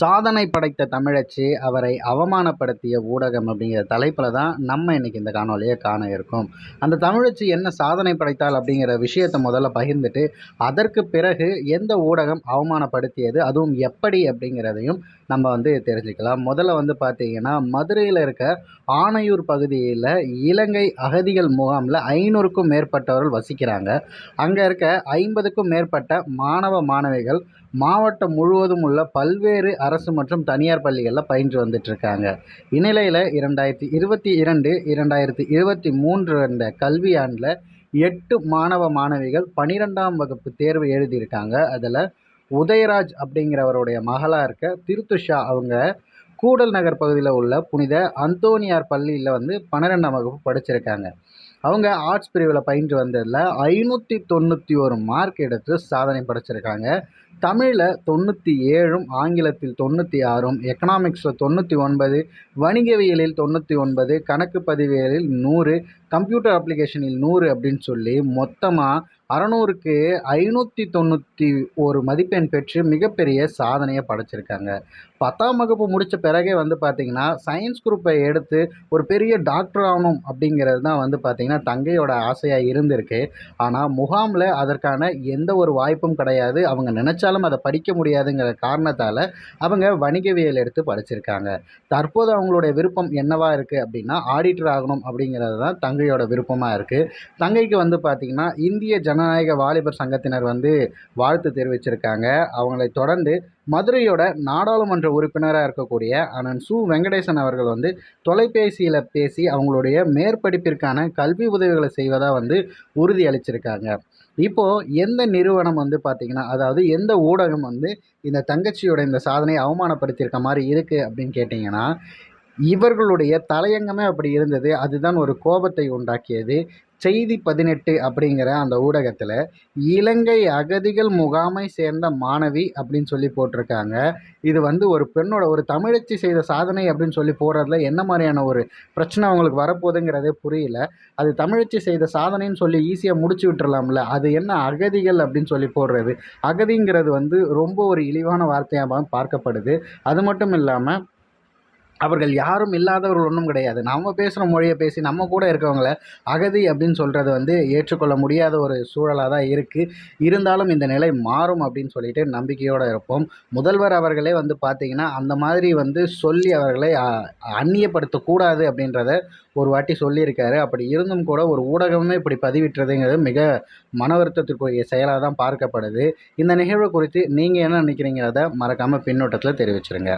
சாதனை படைத்த தமிழச்சி அவரை அவமானப்படுத்திய ஊடகம் அப்படிங்கிற தலைப்பில் தான் நம்ம இன்னைக்கு இந்த காணொலியை காண இருக்கோம். அந்த தமிழச்சி என்ன சாதனை படைத்தால் அப்படிங்கிற விஷயத்தை முதல்ல பகிர்ந்துட்டு அதற்கு பிறகு எந்த ஊடகம் அவமானப்படுத்தியது அதுவும் எப்படி அப்படிங்கிறதையும் நம்ம வந்து தெரிஞ்சுக்கலாம். முதல்ல வந்து பார்த்தீங்கன்னா மதுரையில் இருக்க ஆனையூர் பகுதியில் இலங்கை அகதிகள் முகாமில் ஐநூறுக்கும் மேற்பட்டவர்கள் வசிக்கிறாங்க. அங்கே இருக்க ஐம்பதுக்கும் மேற்பட்ட மாணவ மாணவிகள் மாவட்டம் முழுவதும் உள்ள பல்வேறு அரசு மற்றும் தனியார் பள்ளிகளில் பயின்று வந்துட்டுருக்காங்க. இந்நிலையில் இரண்டாயிரத்தி இருபத்தி இரண்டு இரண்டாயிரத்தி இருபத்தி மூன்று அந்த கல்வியாண்டில் எட்டு மாணவ மாணவிகள் பனிரெண்டாம் வகுப்பு தேர்வு எழுதியிருக்காங்க. அதில் உதயராஜ் அப்படிங்கிறவருடைய மகளாக இருக்க திருத்துஷா அவங்க கூடல் நகர் பகுதியில் உள்ள புனித அந்தோனியார் பள்ளியில் வந்து பன்னிரெண்டாம் வகுப்பு படிச்சிருக்காங்க. அவங்க ஆர்ட்ஸ் பிரிவில் பயின்று வந்ததில் ஐநூற்றி தொண்ணூற்றி ஒரு மார்க் எடுத்து சாதனை படைச்சிருக்காங்க. தமிழில் தொண்ணூற்றி ஏழும் ஆங்கிலத்தில் தொண்ணூற்றி ஆறும் எக்கனாமிக்ஸில் தொண்ணூற்றி ஒன்பது வணிகவியலில் தொண்ணூற்றி ஒன்பது கணக்கு பதிவியலில் நூறு கம்ப்யூட்டர் அப்ளிகேஷனில் நூறு அப்படின்னு சொல்லி மொத்தமாக அறநூறுக்கு ஐநூற்றி தொண்ணூற்றி ஒரு மதிப்பெண் பெற்று மிகப்பெரிய சாதனையை படைச்சிருக்காங்க. பத்தாம் வகுப்பு முடித்த பிறகே வந்து பார்த்திங்கன்னா சயின்ஸ் குரூப்பை எடுத்து ஒரு பெரிய டாக்டர் ஆகணும் அப்படிங்கிறது தான் வந்து பார்த்திங்கன்னா பார்த்திங்கன்னா தங்கையோட ஆசையாக இருந்திருக்கு. ஆனால் முகாமில் அதற்கான எந்த ஒரு வாய்ப்பும் கிடையாது. அவங்க நினச்சாலும் அதை படிக்க முடியாதுங்கிற காரணத்தால் அவங்க வணிகவியல் எடுத்து படிச்சிருக்காங்க. தற்போது அவங்களுடைய விருப்பம் என்னவாக இருக்குது அப்படின்னா ஆடிட்டர் ஆகணும் அப்படிங்கிறது தான் தங்கையோட விருப்பமாக இருக்குது தங்கைக்கு வந்து பார்த்திங்கன்னா இந்திய ஜனநாயக வாலிபர் சங்கத்தினர் வந்து வாழ்த்து தெரிவிச்சிருக்காங்க. அவங்களை தொடர்ந்து மதுரையோட நாடாளுமன்ற உறுப்பினராக இருக்கக்கூடிய அண்ணன் சு வெங்கடேசன் அவர்கள் வந்து தொலைபேசியில் பேசி அவங்களுடைய மேற்படிப்பிற்கான கல்வி உதவிகளை செய்வதாக வந்து உறுதி அளிச்சிருக்காங்க. இப்போது எந்த நிறுவனம் வந்து பார்த்திங்கன்னா அதாவது எந்த ஊடகம் வந்து இந்த தங்கச்சியோட இந்த சாதனையை அவமானப்படுத்தியிருக்க மாதிரி இருக்குது அப்படின்னு கேட்டிங்கன்னா இவர்களுடைய தலையங்கமே அப்படி இருந்தது. அதுதான் ஒரு கோபத்தை உண்டாக்கியது. செய்தி பதினெட்டு அப்படிங்கிற அந்த ஊடகத்தில் இலங்கை அகதிகள் முகாமை சேர்ந்த மாணவி அப்படின்னு சொல்லி போட்டிருக்காங்க. இது வந்து ஒரு பெண்ணோட ஒரு தமிழச்சி செய்த சாதனை அப்படின்னு சொல்லி போடுறதுல என்ன மாதிரியான ஒரு பிரச்சனை அவங்களுக்கு வரப்போகுதுங்கிறதே புரியல. அது தமிழச்சி செய்த சாதனைன்னு சொல்லி ஈஸியாக முடிச்சு விட்டுறலாம்ல. அது என்ன அகதிகள் அப்படின்னு சொல்லி போடுறது. அகதிங்கிறது வந்து ரொம்ப ஒரு இழிவான வார்த்தையாக பார்க்கப்படுது. அது மட்டும் இல்லாமல் அவர்கள் யாரும் இல்லாதவர்கள் ஒன்றும் கிடையாது. நம்ம பேசுகிற மொழியை பேசி நம்ம கூட இருக்கவங்கள அகதி அப்படின்னு சொல்கிறது வந்து ஏற்றுக்கொள்ள முடியாத ஒரு சூழலாக தான் இருக்குது இருந்தாலும் இந்த நிலை மாறும் அப்படின்னு சொல்லிட்டு நம்பிக்கையோடு இருப்போம். முதல்வர் அவர்களே வந்து பார்த்திங்கன்னா அந்த மாதிரி வந்து சொல்லி அவர்களை அந்நியப்படுத்தக்கூடாது அப்படின்றத ஒரு வாட்டி சொல்லியிருக்காரு. அப்படி இருந்தும் கூட ஒரு ஊடகமே இப்படி பதிவிட்டுறதுங்கிறது மிக மன வருத்தத்திற்குரிய செயலாக தான் பார்க்கப்படுது. இந்த நிகழ்வு குறித்து நீங்கள் என்ன நினைக்கிறீங்கிறத மறக்காமல் பின்னோட்டத்தில் தெரிவிச்சிருங்க.